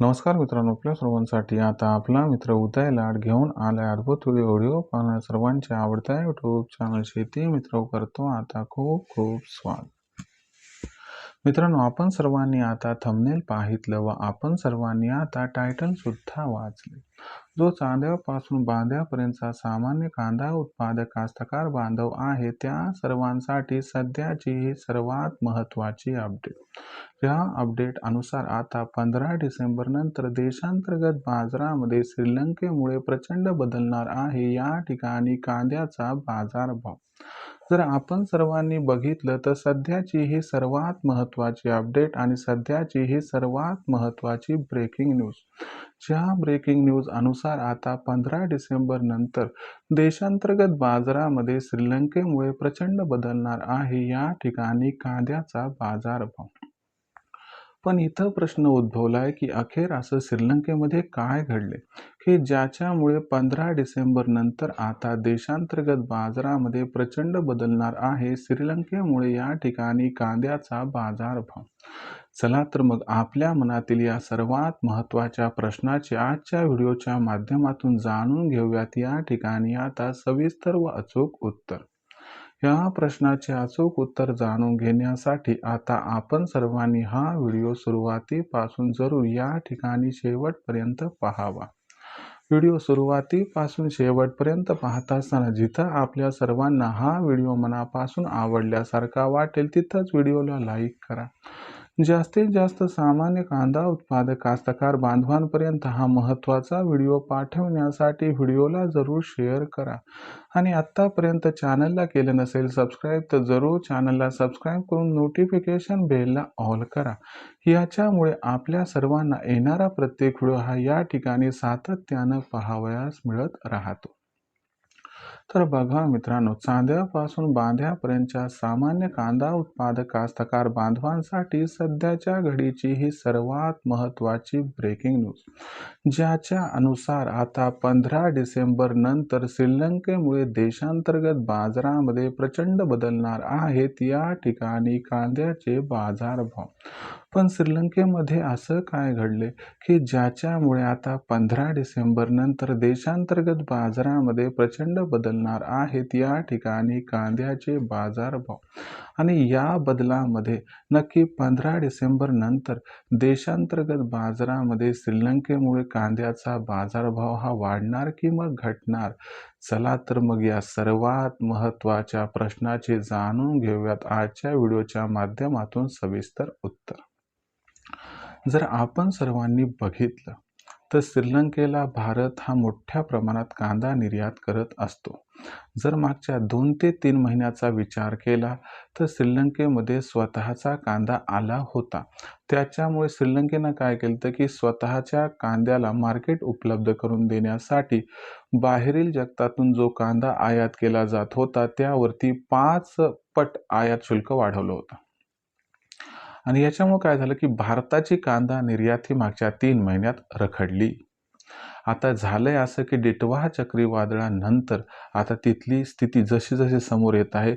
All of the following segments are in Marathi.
नमस्कार मित्रांनो आपल्या सर्वांसाठी आता आपला मित्र उदय लाड घेऊन आलाय अद्भुत व्हिडिओ व्हिडिओ पाहण्या सर्वांच्या आवडत्या युट्यूब चॅनल शेती मित्र करतो आता खूप खूप स्वागत. मित्रांनो आपण सर्वांनी आता थंबनेल पाहितलं व आपण सर्वांनी आता टायटल सुद्धा वाचले जो चांद्यापासून बांध्यापर्यंतचा सामान्य कांदा उत्पादक कास्तकार बांधव आहे त्या सर्वांसाठी सध्याची ही सर्वात महत्त्वाची अपडेट या अपडेट अनुसार आता पंधरा डिसेंबर नंतर देशांतर्गत बाजारामध्ये श्रीलंकेमुळे प्रचंड बदलणार आहे. या ठिकाणी कांद्याचा बाजारभाव जर आपण सर्वांनी बघितलं तर सध्याची ही सर्वात महत्त्वाची अपडेट आणि सध्याची ही सर्वात महत्त्वाची ब्रेकिंग न्यूज ज्या ब्रेकिंग न्यूज अनुसार आता पंधरा डिसेंबर नंतर देशांतर्गत बाजारामध्ये श्रीलंकेमुळे प्रचंड बदलणार आहे या ठिकाणी कांद्याचा बाजारभाव. पण इथं प्रश्न उद्भवला आहे की अखेर असं श्रीलंकेमध्ये काय घडले? की ज्याच्यामुळे पंधरा डिसेंबर नंतर आता देशांतर्गत बाजारामध्ये प्रचंड बदलणार आहे श्रीलंकेमुळे या ठिकाणी कांद्याचा बाजारभाव. चला तर मग आपल्या मनातील या सर्वात महत्त्वाच्या प्रश्नाचे आजच्या व्हिडिओच्या माध्यमातून जाणून घेऊयात. या ठिकाणी आता सविस्तर व अचूक उत्तर. या प्रश्नाचे अचूक उत्तर जाणून घेण्यासाठी आता आपण सर्वांनी हा व्हिडिओ सुरुवातीपासून जरूर या ठिकाणी शेवटपर्यंत पाहावा. व्हिडिओ सुरुवातीपासून शेवटपर्यंत पाहत असताना जिथं आपल्या सर्वांना हा व्हिडिओ मनापासून आवडल्यासारखा वाटेल तिथंच व्हिडिओला लाईक करा. जास्तीत जास्त सामान्य कांदा उत्पादक कास्तकार बांधवांपर्यंत हा महत्त्वाचा व्हिडिओ पाठवण्यासाठी व्हिडिओला जरूर शेअर करा. आणि आत्तापर्यंत चॅनलला केलं नसेल सबस्क्राईब तर जरूर चॅनलला सबस्क्राईब करून नोटिफिकेशन बेलला ऑल करा. याच्यामुळे आपल्या सर्वांना येणारा प्रत्येक व्हिडिओ हा या ठिकाणी सातत्यानं पाहावयास मिळत राहतो. तर बघा मित्रांनो चांद्यापासून बांध्यापर्यंतच्या सामान्य कांदा उत्पादक कास्तकार बांधवांसाठी सध्याच्या घडीची ही सर्वात महत्त्वाची ब्रेकिंग न्यूज ज्याच्या अनुसार आता पंधरा डिसेंबर नंतर श्रीलंकेमुळे देशांतर्गत बाजारामध्ये प्रचंड बदलणार आहेत या ठिकाणी कांद्याचे बाजारभाव. पण श्रीलंकेमध्ये असं काय घडले की ज्याच्यामुळे आता पंधरा डिसेंबर नंतर देशांतर्गत बाजारामध्ये प्रचंड बदलणार आहेत या ठिकाणी कांद्याचे बाजारभाव. आणि या बदलामध्ये नक्की पंधरा डिसेंबर नंतर देशांतर्गत बाजारामध्ये श्रीलंकेमुळे कांद्याचा बाजारभाव हा वाढणार की मग घटणार? चला तर मग या सर्वात महत्त्वाच्या प्रश्नाचे जाणून घेऊयात आजच्या व्हिडिओच्या माध्यमातून सविस्तर उत्तर. जर आपण सर्वांनी बघितलं तर श्रीलंकेला भारत हा मोठ्या प्रमाणात कांदा निर्यात करत असतो. जर मागच्या दोन ते तीन महिन्याचा विचार केला तर श्रीलंकेमध्ये स्वतःचा कांदा आला होता. त्याच्यामुळे श्रीलंकेनं काय केलं तर की स्वतःच्या कांद्याला मार्केट उपलब्ध करून देण्यासाठी बाहेरील जगतातून जो कांदा आयात केला जात होता त्यावरती पाच पट आयात शुल्क वाढवलं होतं. आणि याच्यामुळे काय झालं की भारताची कांदा निर्यात ही मागच्या तीन महिन्यात रखडली. आता झालंय असं की डिटवाह चक्रीवादळानंतर आता तिथली स्थिती जशी जशी समोर येत आहे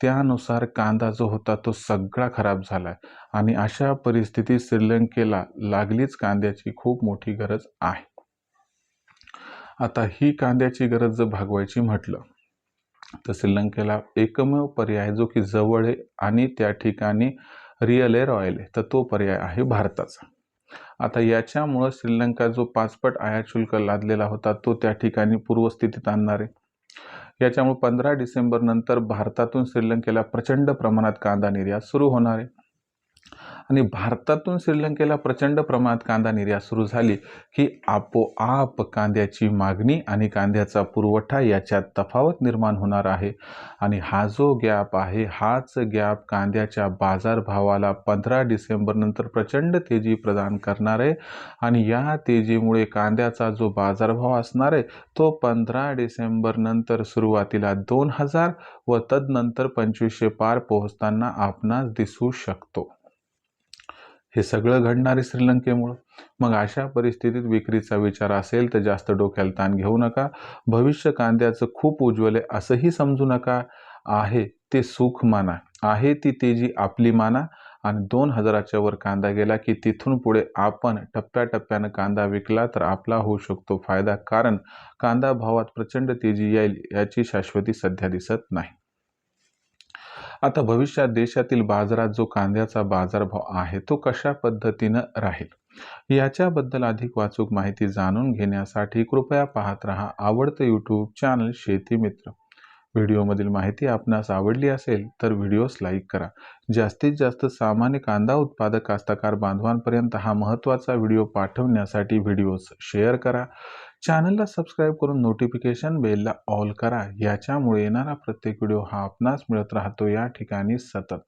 त्यानुसार कांदा जो होता तो सगळा खराब झाला आहे आणि अशा परिस्थितीत श्रीलंकेला लागलीच कांद्याची खूप मोठी गरज आहे. आता ही कांद्याची गरज जर भागवायची म्हटलं तर श्रीलंकेला एकमेव पर्याय जो की जवळ आहे आणि त्या ठिकाणी रिअल एअर ऑइल आहे तर तो पर्याय आहे भारताचा. आता याच्यामुळं श्रीलंका जो पाचपट आयात शुल्क लादलेला होता तो त्या ठिकाणी पूर्वस्थितीत आणणार आहे. याच्यामुळे पंधरा डिसेंबरनंतर भारतातून श्रीलंकेला प्रचंड प्रमाणात कांदा निर्यात सुरू होणार आहे. आणि भारतातून श्रीलंकेला प्रचंड प्रमाणात कांदा निर्यात सुरू झाली. की आपोआप कांद्याची मागणी आणि कांद्याचा पुरवठा याच्यात तफावत निर्माण होणार आहे. आणि हा जो गॅप आहे हाच गॅप कांद्याच्या बाजारभावाला पंधरा डिसेंबरनंतर प्रचंड तेजी प्रदान करणार आहे. आणि या तेजीमुळे कांद्याचा जो बाजारभाव असणार आहे तो पंधरा डिसेंबरनंतर सुरुवातीला दोन हजार व तदनंतर पंचवीसशे पार पोहोचताना आपणास दिसू शकतो. हे सगळं घडणार आहे श्रीलंकेमुळं. मग अशा परिस्थितीत विक्रीचा विचार असेल तर जास्त डोक्याला ताण घेऊ नका. भविष्य कांद्याचं खूप उज्ज्वल आहे असंही समजू नका. आहे ते सुख माना. आहे ती तेजी आपली माना. आणि दोन हजाराच्या वर कांदा गेला की तिथून पुढे आपण टप्प्याटप्प्यानं कांदा विकला तर आपला होऊ शकतो फायदा. कारण कांदा भावात प्रचंड तेजी येईल याची शाश्वती सध्या दिसत नाही. आता भविष्यात देशातील बाजारात जो कांद्याचा बाजारभाव आहे तो कशा पद्धतीनं राहील? याच्याबद्दल अधिक वाचूक माहिती जाणून घेण्यासाठी कृपया पाहत रहा आवडतं यूट्यूब चॅनल शेती मित्र. व्हिडिओमधील माहिती आपणास आवडली असेल तर व्हिडिओस लाईक करा. जास्तीत जास्त सामान्य कांदा उत्पादक कास्तकार बांधवांपर्यंत हा महत्त्वाचा व्हिडिओ पाठवण्यासाठी व्हिडिओज शेअर करा. चॅनलला सबस्क्राईब करून नोटिफिकेशन बेलला ऑल करा. याच्यामुळे येणारा प्रत्येक व्हिडिओ हा आपणास मिळत राहतो. या ठिकाणी सतत.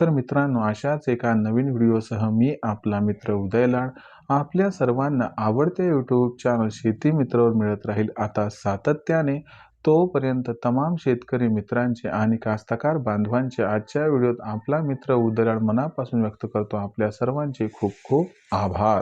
तर मित्रांनो अशाच एका नवीन व्हिडिओसह मी आपला मित्र उदय लाड आपल्या सर्वांना आवडते यूट्यूब चॅनल शेती मित्रावर मिळत राहील. आता सातत्याने तोपर्यंत तमाम शेतकरी मित्रांचे आणि कास्तकार बांधवांचे आजच्या व्हिडिओत आपला मित्र उदयलाड मनापासून व्यक्त करतो. आपल्या सर्वांचे खूप खूप आभार.